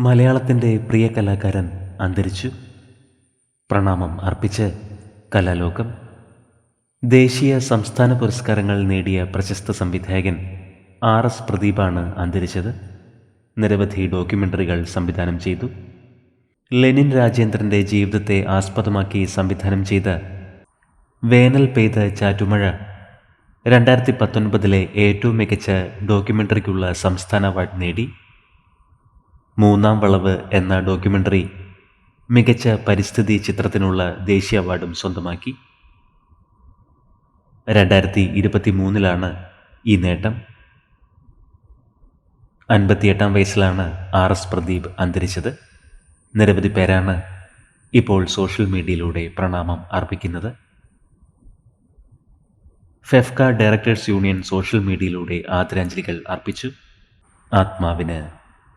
മലയാളത്തിന്റെ പ്രിയ കലാകാരൻ അന്തരിച്ചു. പ്രണാമം അർപ്പിച്ച് കലാലോകം. ദേശീയ സംസ്ഥാന പുരസ്കാരങ്ങൾ നേടിയ പ്രശസ്ത സംവിധായകൻ ആർ എസ് പ്രദീപാണ് അന്തരിച്ചത്. നിരവധി ഡോക്യുമെന്ററികൾ സംവിധാനം ചെയ്തു. ലെനിൻ രാജേന്ദ്രന്റെ ജീവിതത്തെ ആസ്പദമാക്കി സംവിധാനം ചെയ്ത വേനൽ പെയ്ത ചാറ്റുമഴ രണ്ടായിരത്തി പത്തൊൻപതിലെ ഏറ്റവും മികച്ച ഡോക്യുമെന്ററിക്കുള്ള സംസ്ഥാന അവാർഡ് നേടി. മൂന്നാം വളവ് എന്ന ഡോക്യുമെന്ററി മികച്ച പരിസ്ഥിതി ചിത്രത്തിനുള്ള ദേശീയ അവാർഡും സ്വന്തമാക്കി. രണ്ടായിരത്തി ഇരുപത്തി മൂന്നിലാണ് ഈ നേട്ടം. അൻപത്തിയെട്ടാം വയസ്സിലാണ് ആർ എസ് പ്രദീപ് അന്തരിച്ചത്. നിരവധി പേരാണ് ഇപ്പോൾ സോഷ്യൽ മീഡിയയിലൂടെ പ്രണാമം അർപ്പിക്കുന്നത്. ഫെഫ്ക ഡയറക്ടേഴ്സ് യൂണിയൻ സോഷ്യൽ മീഡിയയിലൂടെ ആദരാഞ്ജലികൾ അർപ്പിച്ചു. ആത്മാവിന്